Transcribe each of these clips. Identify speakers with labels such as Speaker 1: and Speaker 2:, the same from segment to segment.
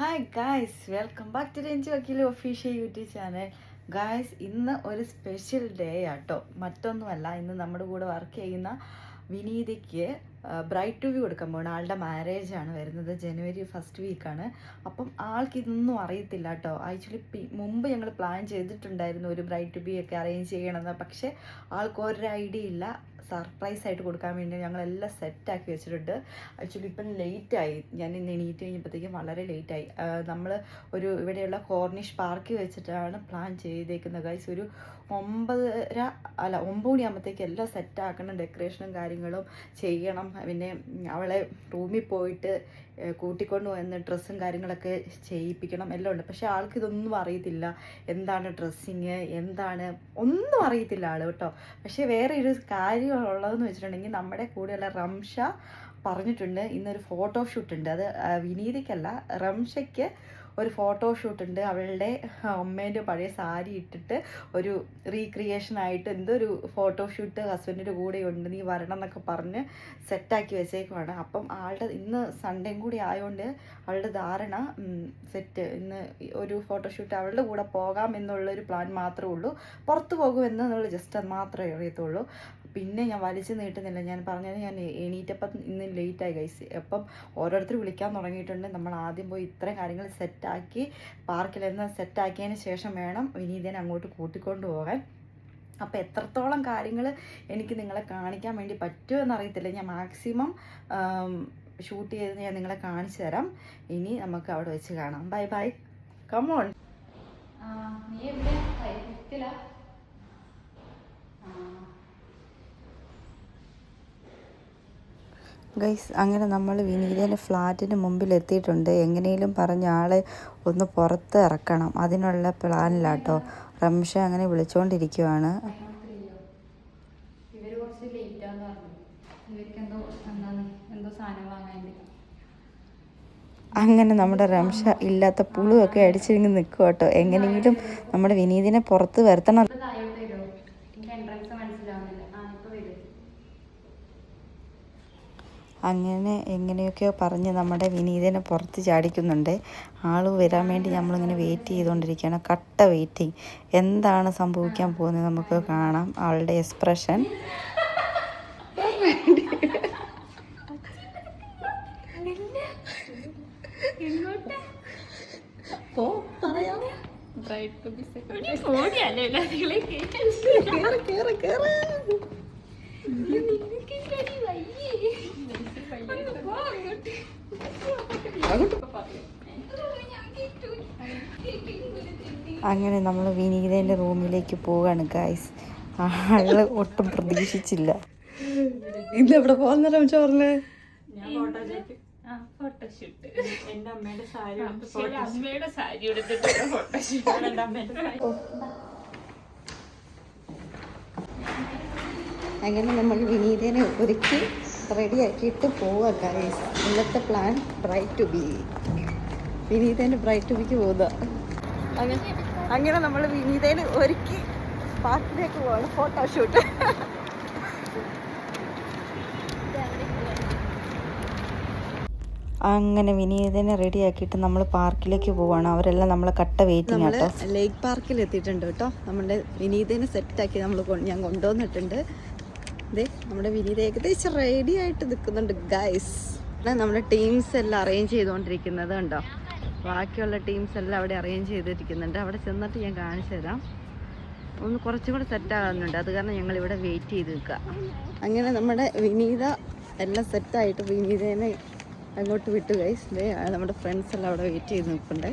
Speaker 1: Hi guys welcome back to Ranji Vakeel official YouTube channel guys ഇന്ന് ഒരു special day ആട്ടോ. മറ്റൊന്നുമല്ല ഇന്ന് നമ്മുടെ കൂടെ വർക്ക് ചെയ്യുന്ന വിനീതയ്ക്ക് ബ്രൈറ്റ് ടു വ്യൂ കൊടുക്കാൻ പോകണം ആളുടെ മാരേജ് ആണ് വരുന്നത് ജനുവരി ഫസ്റ്റ് വീക്കാണ് അപ്പം ആൾക്ക് ഇതൊന്നും അറിയത്തില്ല കേട്ടോ ആക്ച്വലി മുമ്പ് ഞങ്ങൾ പ്ലാൻ ചെയ്തിട്ടുണ്ടായിരുന്നു ഒരു ബ്രൈറ്റ് ടു ബി ഒക്കെ അറേഞ്ച് ചെയ്യണമെന്ന്. പക്ഷേ ആൾക്ക് ഒരു ഐഡിയ ഇല്ല. സർപ്രൈസ് ആയിട്ട് കൊടുക്കാൻ വേണ്ടി ഞങ്ങളെല്ലാം സെറ്റാക്കി വെച്ചിട്ടുണ്ട്. ആക്ച്വലി ഇപ്പം ലേറ്റായി ഞാൻ ഇന്ന് എണീറ്റ് കഴിഞ്ഞപ്പോഴത്തേക്കും വളരെ ലേറ്റായി നമ്മൾ ഒരു ഇവിടെയുള്ള കോർണിഷ് പാർക്കിൽ വെച്ചിട്ടാണ് പ്ലാൻ ചെയ്തേക്കുന്നത്. ഗൈസ് ഒരു ഒമ്പതര അല്ല ഒമ്പത് മണിയാകുമ്പോഴത്തേക്ക് എല്ലാം സെറ്റാക്കണം ഡെക്കറേഷനും കാര്യങ്ങളും ചെയ്യണം. പിന്നെ അവളെ റൂമിൽ പോയിട്ട് കൂട്ടിക്കൊണ്ട് വന്ന് ഡ്രസ്സും കാര്യങ്ങളൊക്കെ ചെയ്യിപ്പിക്കണം. എല്ലാം ഉണ്ട്. പക്ഷെ ആൾക്ക് ഇതൊന്നും അറിയത്തില്ല. എന്താണ് ഡ്രസ്സിങ്? എന്താണ്? ഒന്നും അറിയത്തില്ല ആൾ കേട്ടോ. പക്ഷെ വേറെ ഒരു കാര്യം ഉള്ളതെന്ന് വെച്ചിട്ടുണ്ടെങ്കിൽ നമ്മുടെ കൂടെയുള്ള റംഷ പറഞ്ഞിട്ടുണ്ട്. ഇന്നൊരു ഫോട്ടോഷൂട്ട് ഉണ്ട് അത് വിനീതയ്ക്കല്ല. റംഷയ്ക്ക് ഒരു ഫോട്ടോ ഷൂട്ട് ഉണ്ട്. അവളുടെ അമ്മേന്റെ പഴയ സാരി ഇട്ടിട്ട് ഒരു റീക്രിയേഷൻ ആയിട്ട് എന്തൊരു ഫോട്ടോഷൂട്ട് ഹസ്ബൻഡിന്റെ കൂടെ ഉണ്ട് നീ വരണം എന്നൊക്കെ പറഞ്ഞ് സെറ്റാക്കി വെച്ചേക്കുവാണ്. അപ്പം ആളുടെ ഇന്ന് സൺഡേയും കൂടി ആയതുകൊണ്ട് അവളുടെ ധാരണ സെറ്റ് ഇന്ന് ഒരു ഫോട്ടോ ഷൂട്ട് അവളുടെ കൂടെ പോകാം എന്നുള്ളൊരു പ്ലാൻ മാത്രമേ ഉള്ളൂ. പുറത്ത് പോകുമെന്നുള്ള ജസ്റ്റ് അത് മാത്രമേ അറിയത്തുള്ളൂ. പിന്നെ ഞാൻ വലിച്ചു നീട്ടുന്നില്ല. ഞാൻ പറഞ്ഞത് ഞാൻ എണീറ്റപ്പം ഇന്ന് ലേറ്റായി ഗൈസ് അപ്പം ഓരോരുത്തർ വിളിക്കാൻ തുടങ്ങിയിട്ടുണ്ട്. നമ്മൾ ആദ്യം പോയി ഇത്രയും കാര്യങ്ങൾ സെറ്റാക്കി പാർക്കിൽ നിന്ന് സെറ്റാക്കിയതിന് ശേഷം വേണം വിനീതനെ അങ്ങോട്ട് കൂട്ടിക്കൊണ്ട് പോകാൻ. അപ്പോൾ എത്രത്തോളം കാര്യങ്ങൾ എനിക്ക് നിങ്ങളെ കാണിക്കാൻ വേണ്ടി പറ്റുമെന്ന് അറിയത്തില്ല. ഞാൻ മാക്സിമം ഷൂട്ട് ചെയ്ത് ഞാൻ നിങ്ങളെ കാണിച്ചു തരാം. ഇനി നമുക്ക് അവിടെ വെച്ച് കാണാം. ബൈ ബൈ കമോൺ
Speaker 2: നീ എവിടെ
Speaker 1: ഗൈസ് അങ്ങനെ നമ്മൾ വിനീതന്റെ ഫ്ലാറ്റിന് മുമ്പിൽ എത്തിയിട്ടുണ്ട് എങ്ങനെയും പറഞ്ഞ ആളെ ഒന്ന് പുറത്ത് ഇറക്കണം. അതിനുള്ള പ്ലാനിലാട്ടോ. റംഷ അങ്ങനെ വിളിച്ചുകൊണ്ടിരിക്കുവാണ്
Speaker 2: ഇവർ കുറച്ച് പറഞ്ഞു. ഇവർക്ക് എന്തോ എന്താണ് എന്തോ സാധനം വാങ്ങാനുണ്ട്.
Speaker 1: അങ്ങനെ നമ്മുടെ റംഷ ഇല്ലാത്ത പുളുവൊക്കെ അടിച്ചിങ്ങ് നിൽക്കും കേട്ടോ എങ്ങനെയെങ്കിലും നമ്മുടെ വിനീതിനെ പുറത്ത് വരുത്തണം
Speaker 2: ഇപ്പൊ താഴോട്ട് വരുമോ എനിക്ക് എൻട്രൻസ് മനസ്സിലാവുന്നില്ല ആ ഇപ്പൊ വരും
Speaker 1: അങ്ങനെ എങ്ങനെയൊക്കെയോ പറഞ്ഞ് നമ്മുടെ വിനീതനെ പുറത്ത് ചാടിക്കുന്നുണ്ട്. ആൾ വരാൻ വേണ്ടി നമ്മളിങ്ങനെ വെയിറ്റ് ചെയ്തുകൊണ്ടിരിക്കുകയാണ്. കട്ട വെയിറ്റിംഗ് എന്താണ് സംഭവിക്കാൻ പോകുന്നത് നമുക്ക് കാണാം. ആളുടെ എക്സ്പ്രഷൻ അങ്ങനെ നമ്മൾ വിനീതന്റെ റൂമിലേക്ക് പോവുകയാണ് ഗായ്സ് ആൾ ഒട്ടും പ്രതീക്ഷിച്ചില്ല. ഇന്ന് എവിടെ പോകുന്ന ചോറിന് പറഞ്ഞേ?
Speaker 2: ഫോട്ടോഷൂട്ട്. എന്റെ അമ്മയുടെ സാരി അമ്മയുടെ സാരി ഫോട്ടോഷൂട്ട്. എന്റെ അമ്മയുടെ സാരി.
Speaker 1: അങ്ങനെ നമ്മൾ വിനീതനെ ഒരുക്കി റെഡിയാക്കിയിട്ട് പോവാ ഗായ്സ് ഇന്നത്തെ പ്ലാൻ ബ്രൈറ്റ് ടു ബി വിനീതന്റെ ബ്രൈറ്റ് ടു ബിക്ക് പോകുക അങ്ങനെ അങ്ങനെ നമ്മൾ വിനീതയിൽ ഒരുക്കി പാർക്കിലേക്ക് പോവാണ് ഫോട്ടോഷൂട്ട് അങ്ങനെ വിനീതനെ റെഡിയാക്കിയിട്ട് നമ്മൾ പാർക്കിലേക്ക് പോവാണ്. അവരെല്ലാം നമ്മളെ കട്ട വെയിറ്റിംഗ് ആട്ടോ. ലേക്ക് പാർക്കിൽ എത്തിയിട്ടുണ്ട് കേട്ടോ. നമ്മുടെ വിനീതനെ സെറ്റാക്കി നമ്മൾ ഞാൻ കൊണ്ടുവന്നിട്ടുണ്ട്. ദേ നമ്മുടെ വിനീത ഏകദേശം റെഡി ആയിട്ട് നിൽക്കുന്നുണ്ട് ഗൈസ് നമ്മുടെ ടീംസ് എല്ലാം അറേഞ്ച് ചെയ്തുകൊണ്ടിരിക്കുന്നത് കണ്ടോ? ബാക്കിയുള്ള ടീംസ് എല്ലാം അവിടെ അറേഞ്ച് ചെയ്തിരിക്കുന്നുണ്ട്. അവിടെ ചെന്നിട്ട് ഞാൻ കാണിച്ചു തരാം. ഒന്ന് കുറച്ചും കൂടെ സെറ്റ് ആകുന്നുണ്ട്. അത് കാരണം ഞങ്ങൾ ഇവിടെ വെയിറ്റ് ചെയ്ത് നിൽക്കുക. അങ്ങനെ നമ്മുടെ വിനീത എല്ലാം സെറ്റായിട്ട് വിനീതേനെ അങ്ങോട്ട് വിട്ടു ദേ നമ്മുടെ ഫ്രണ്ട്സ് എല്ലാം അവിടെ വെയിറ്റ് ചെയ്ത് നിൽപ്പുണ്ടേ.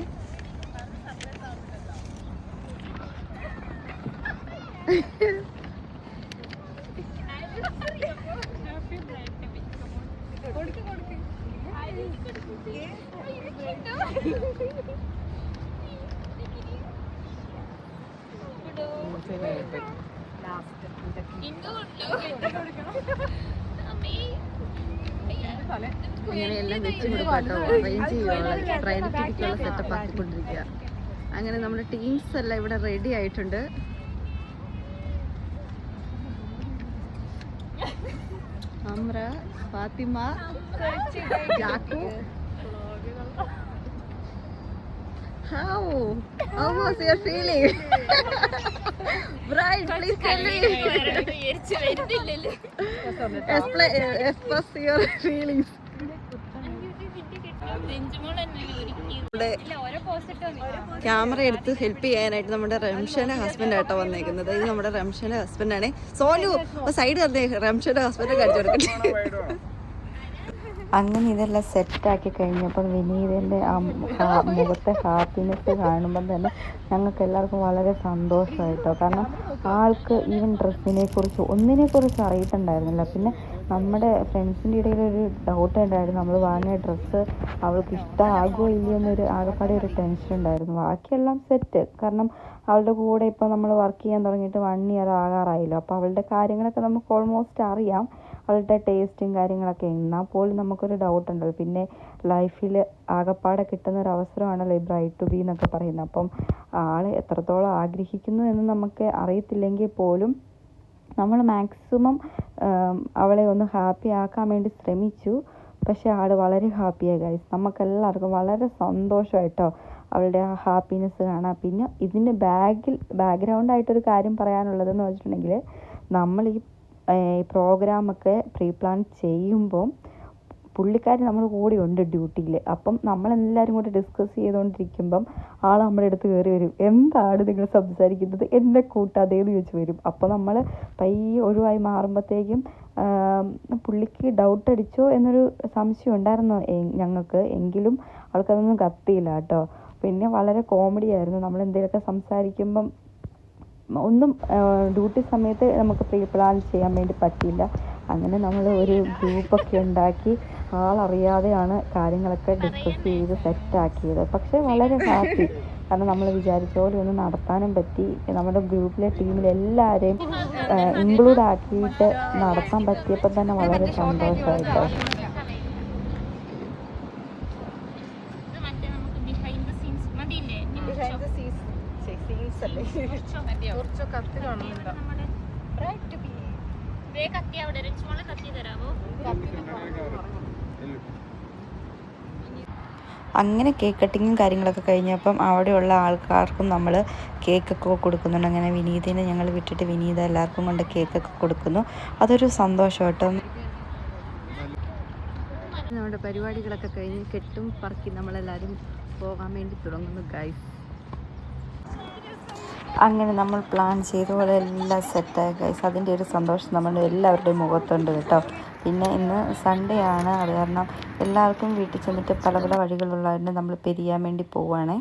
Speaker 1: സെറ്റപ്പ് അങ്ങനെ നമ്മുടെ ടീംസ് എല്ലാം ഇവിടെ റെഡി ആയിട്ടുണ്ട് Amra Fathima
Speaker 3: How? How was your feeling? Bride, please tell me. Explain, uh, express your feelings. Camera എടുത്ത് ഹെൽപ്പ് ചെയ്യാനായിട്ട് നമ്മുടെ റംഷന്റെ ഹസ്ബൻഡ് ആട്ടോ വന്നേക്കുന്നത് ഇത് നമ്മുടെ റംഷന്റെ ഹസ്ബൻഡാണ് സോനു സൈഡ് തന്നെ റംഷന്റെ ഹസ്ബൻഡ് കാണിച്ചു കൊടുക്കട്ടെ അങ്ങനെ ഇതെല്ലാം സെറ്റാക്കി കഴിഞ്ഞപ്പോൾ വിനീതിന്റെ ആ മുഖത്തെ ഹാപ്പിനെസ് കാണുമ്പോൾ തന്നെ ഞങ്ങൾക്ക് എല്ലാവർക്കും വളരെ സന്തോഷമായിട്ടോ. കാരണം ആൾക്ക് ഈവൻ ഡ്രസ്സിനെ കുറിച്ച് ഒന്നിനെ കുറിച്ച് അറിയിട്ടുണ്ടായിരുന്നില്ല പിന്നെ നമ്മുടെ ഫ്രണ്ട്സിന്റെ ഇടയിൽ ഒരു ഡൗട്ട് ഉണ്ടായിരുന്നു. നമ്മൾ വാങ്ങിയ ഡ്രസ്സ് അവൾക്ക് ഇഷ്ടമാകുമോ ഇല്ലയോ എന്നൊരു ആകെപ്പാടെ ഒരു ടെൻഷൻ ഉണ്ടായിരുന്നു. ബാക്കിയെല്ലാം സെറ്റ് കാരണം അവളുടെ കൂടെ ഇപ്പോൾ നമ്മൾ വർക്ക് ചെയ്യാൻ തുടങ്ങിയിട്ട് വൺ ഇയർ ആകാറായില്ലോ. അപ്പോൾ അവളുടെ കാര്യങ്ങളൊക്കെ നമുക്ക് ഓൾമോസ്റ്റ് അറിയാം. അവളുടെ ടേസ്റ്റും കാര്യങ്ങളൊക്കെ. എന്നാൽ പോലും നമുക്കൊരു ഡൗട്ട് ഉണ്ട് പിന്നെ ലൈഫിൽ ആകപ്പാടെ കിട്ടുന്ന ഒരു അവസരമാണല്ലോ ഈ ടു ബി എന്നൊക്കെ പറയുന്നത്. അപ്പം ആൾ എത്രത്തോളം ആഗ്രഹിക്കുന്നു എന്ന് നമുക്ക് അറിയത്തില്ലെങ്കിൽ പോലും നമ്മൾ മാക്സിമം അവളെ ഒന്ന് ഹാപ്പി ആക്കാൻ വേണ്ടി ശ്രമിച്ചു. പക്ഷേ ആൾ വളരെ ഹാപ്പിയായി ഗൈസ് നമുക്കെല്ലാവർക്കും വളരെ സന്തോഷമായിട്ടോ അവളുടെ ആ ഹാപ്പിനെസ് കാണാം പിന്നെ ഇതിന്റെ ബാഗിൽ ബാക്ക്ഗ്രൗണ്ടായിട്ടൊരു കാര്യം പറയാനുള്ളതെന്ന് വെച്ചിട്ടുണ്ടെങ്കിൽ നമ്മൾ ഈ പ്രോഗ്രാമൊക്കെ പ്രീ പ്ലാൻ ചെയ്യുമ്പോൾ പുള്ളിക്കാരി നമ്മൾ കൂടെ ഉണ്ട് ഡ്യൂട്ടിയിൽ. അപ്പം നമ്മളെല്ലാവരും കൂടെ ഡിസ്കസ് ചെയ്തുകൊണ്ടിരിക്കുമ്പം ആൾ നമ്മുടെ അടുത്ത് കയറി വരും. എന്താണ് നിങ്ങൾ സംസാരിക്കുന്നത്? എന്നെ കൂട്ടാതെ എന്ന് ചോദിച്ചു വരും. അപ്പോൾ നമ്മൾ പയ്യെ ഒഴിവായി മാറുമ്പോഴത്തേക്കും പുള്ളിക്ക് ഡൗട്ട് അടിച്ചോ എന്നൊരു സംശയം ഉണ്ടായിരുന്നു ഞങ്ങൾക്ക്. എങ്കിലും ആൾക്കതൊന്നും കത്തിയില്ല കേട്ടോ. പിന്നെ വളരെ കോമഡി ആയിരുന്നു. നമ്മൾ എന്തെങ്കിലുമൊക്കെ സംസാരിക്കുമ്പം ഒന്നും ഡ്യൂട്ടി സമയത്ത് നമുക്ക് പ്രീ പ്ലാൻ ചെയ്യാൻ വേണ്ടി പറ്റിയില്ല. അങ്ങനെ നമ്മൾ ഒരു ഗ്രൂപ്പൊക്കെ ഉണ്ടാക്കി ആളറിയാതെയാണ് കാര്യങ്ങളൊക്കെ ഡിസ്കസ് ചെയ്ത് സെറ്റാക്കിയത്. പക്ഷേ വളരെ ഹാപ്പി. കാരണം നമ്മൾ വിചാരിച്ച പോലെ ഒന്ന് നടത്താനും പറ്റി. നമ്മുടെ ഗ്രൂപ്പിലെ ടീമിലെ എല്ലാവരെയും ഇൻക്ലൂഡ് ആക്കിയിട്ട് നടത്താൻ പറ്റിയപ്പോൾ തന്നെ വളരെ സന്തോഷമായിട്ടോ അങ്ങനെ കേക്ക് കട്ടിങ്ങും കാര്യങ്ങളൊക്കെ കഴിഞ്ഞപ്പം അവിടെയുള്ള ആൾക്കാർക്കും നമ്മൾ കേക്കൊക്കെ കൊടുക്കുന്നുണ്ട്. അങ്ങനെ വിനീതിനെ ഞങ്ങൾ വിട്ടിട്ട് വിനീത എല്ലാവർക്കും കൊണ്ട് കേക്കൊക്കെ കൊടുക്കുന്നു. അതൊരു സന്തോഷം കേട്ടോ നമ്മുടെ പരിപാടികളൊക്കെ കഴിഞ്ഞ് കെട്ടും പറക്കി നമ്മളെല്ലാവരും പോകാൻ വേണ്ടി തുടങ്ങുന്നു ഗൈസ് അങ്ങനെ നമ്മൾ പ്ലാൻ ചെയ്ത പോലെ എല്ലാം സെറ്റായി ഗൈസ് അതിന്റെ ഒരു സന്തോഷം നമ്മുടെ എല്ലാവരുടെയും മുഖത്തുണ്ട് കേട്ടോ. പിന്നെ ഇന്ന് സൺഡേ ആണ്. അത് കാരണം എല്ലാവർക്കും വീട്ടിൽ ചെന്നിട്ട് പല പല വഴികളുള്ളതിന് നമ്മൾ പെരിയാൻ വേണ്ടി പോവുകയാണേ.